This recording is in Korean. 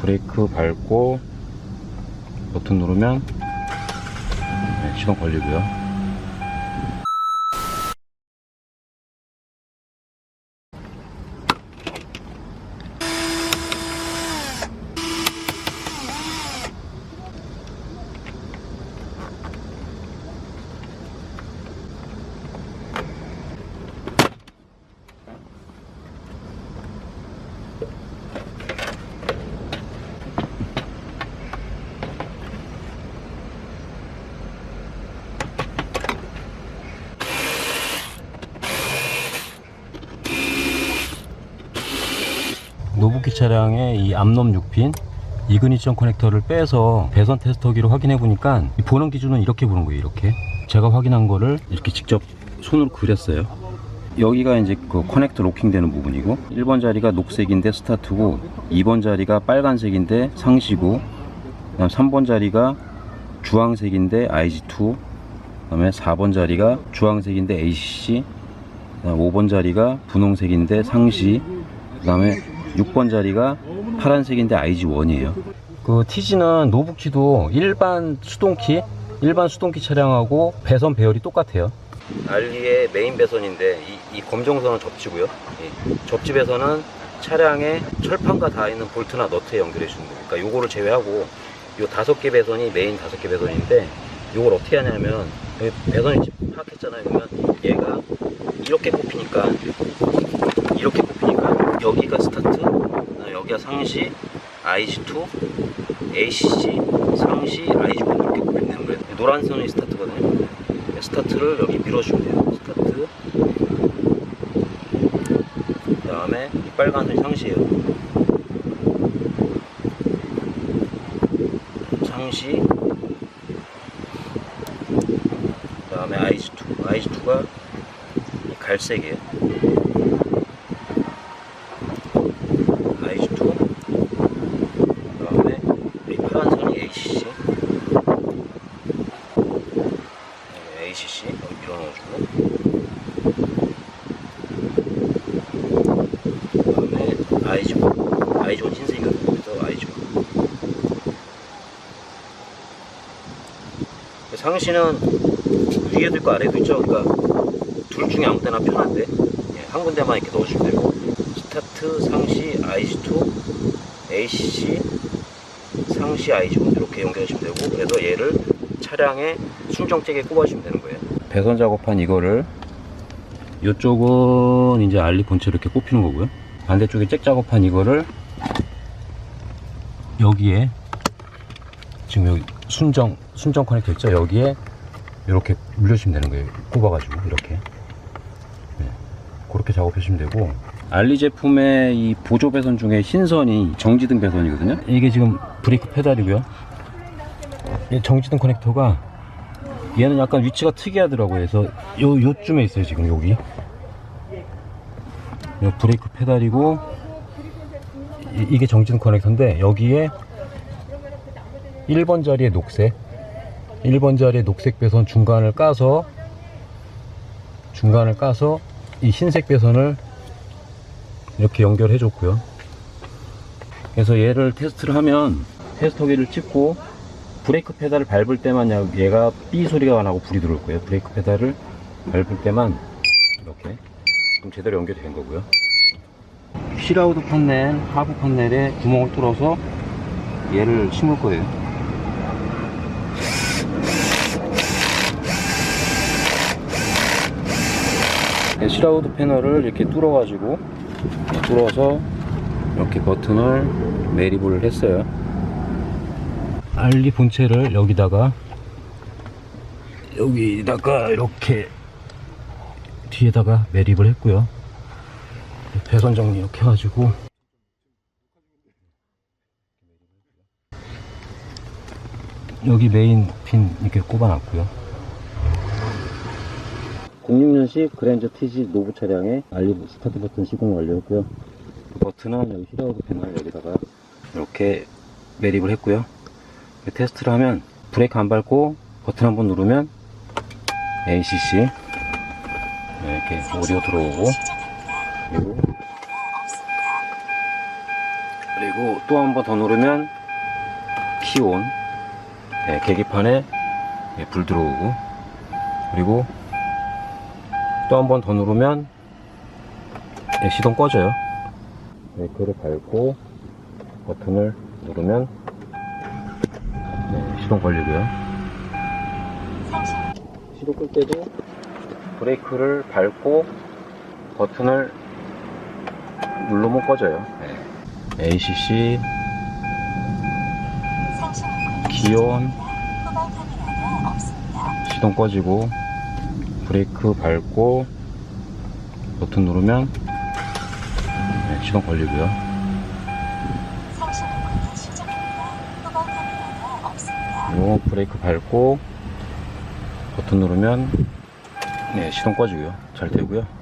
브레이크 밟고 버튼 누르면 네, 시동 걸리고요. 노부키 차량의 이 암놈 6핀 이그니션 커넥터를 빼서 배선 테스터기로 확인해 보니까 이 보는 기준은 이렇게 보는 거예요 이렇게. 제가 확인한 거를 이렇게 직접 손으로 그렸어요. 여기가 이제 그 커넥터 로킹 되는 부분이고 1번 자리가 녹색인데 스타트고 2번 자리가 빨간색인데 상시고 그다음 3번 자리가 주황색인데 IG2 그다음에 4번 자리가 주황색인데 ACC 그다음 5번 자리가 분홍색인데 상시 그 다음에 6번 자리가 파란색인데 IG1이에요. 그 TG는 노부키도 일반 수동키, 일반 수동키 차량하고 배선 배열이 똑같아요. 알리의 메인 배선인데 이, 이 검정선은 접지고요. 이 접지 배선은 차량의 철판과 닿아 있는 볼트나 너트에 연결해 주는 거예요. 그러니까 요거를 제외하고 요 다섯 개 배선이 메인 다섯 개 배선인데 요걸 어떻게 하냐면 여기 배선이 지금 파악했잖아요. 그러면 얘가 이렇게 꼽히니까 이렇게 꼽히니까 여기가 스타트, 그다음에 여기가 상시, IG2, ACC, 상시, IG1 이렇게 꼽히는 거예요. 노란 선이 스타트거든요. 스타트를 여기 밀어주면 돼요. 스타트. 그 다음에 이 빨간 선이 상시예요. 상시. 그 다음에 IG2. IG2가 갈색이에요. IG2 그다음에 이 파란 선이 ACC 네, ACC 여기 밀어넣어주고 그다음에 IG1 IG1 흰색이거든요 그래서 IG1 상시는 위에도 있고 아래도 있죠. 그러니까 둘 중에 아무 데나 편한데. 예, 한 군데만 이렇게 넣어주면 되고. 스타트 상시 IG2 ACC 상시 IG1 이렇게 연결하시면 되고. 그래서 얘를 차량의 순정잭에 꼽아주시면 되는 거예요. 배선 작업한 이거를 이쪽은 이제 알리 본체로 이렇게 꼽히는 거고요 반대쪽에 잭 작업한 이거를 여기에 지금 여기 순정 순정 커넥터 있죠? 여기에 이렇게 물려주시면 되는 거예요. 꼽아가지고 이렇게. 네, 그렇게 작업하시면 되고. 알리 제품의 이 보조 배선 중에 흰선이 정지등 배선이거든요? 이게 지금 브레이크 페달이고요. 이 정지등 커넥터가 얘는 약간 위치가 특이하더라고요. 그래서 요, 요쯤에 있어요 지금 여기. 요 브레이크 페달이고 이, 이게 정지등 커넥터인데 여기에 1번 자리에 녹색 1번 자리에 녹색 배선 중간을 까서 중간을 까서 이 흰색 배선을 이렇게 연결해 줬고요. 그래서 얘를 테스트를 하면 테스터기를 찍고 브레이크 페달을 밟을 때만 야- 얘가 삐 소리가 나고 불이 들어올 거예요. 브레이크 페달을 밟을 때만 이렇게 그럼 제대로 연결이 된 거고요 힐아우드 판넬 하부 판넬에 구멍을 뚫어서 얘를 심을 거예요 네, 실아우드 패널을 이렇게 뚫어가지고 뚫어서 이렇게 버튼을 매립을 했어요. 알리 본체를 여기다가 여기다가 이렇게 뒤에다가 매립을 했고요. 배선 정리 이렇게 해가지고 여기 메인 핀 이렇게 꼽아놨고요. 06년식 그랜저 TG 노브 차량에 알리 스타트 버튼 시공 완료했고요. 버튼은 여기 힐아우드 패널 여기다가 이렇게 매립을 했고요. 테스트를 하면 브레이크 안 밟고 버튼 한번 누르면 ACC 이렇게 오디오 들어오고. 그리고 그리고 또 한 번 더 누르면 키온 네, 계기판에 네, 불 들어오고. 그리고 또 한 번 더 누르면 네, 시동 꺼져요. 브레이크를 밟고 버튼을 누르면 네, 시동 걸리고요. 시동 끌 때도 브레이크를 밟고 버튼을 누르면 꺼져요. 네. ACC 기온. 시동 꺼지고 브레이크 밟고 버튼 누르면 네, 시동 걸리고요. 그리고 브레이크 밟고 버튼 누르면 네, 시동 꺼지고요. 잘 되고요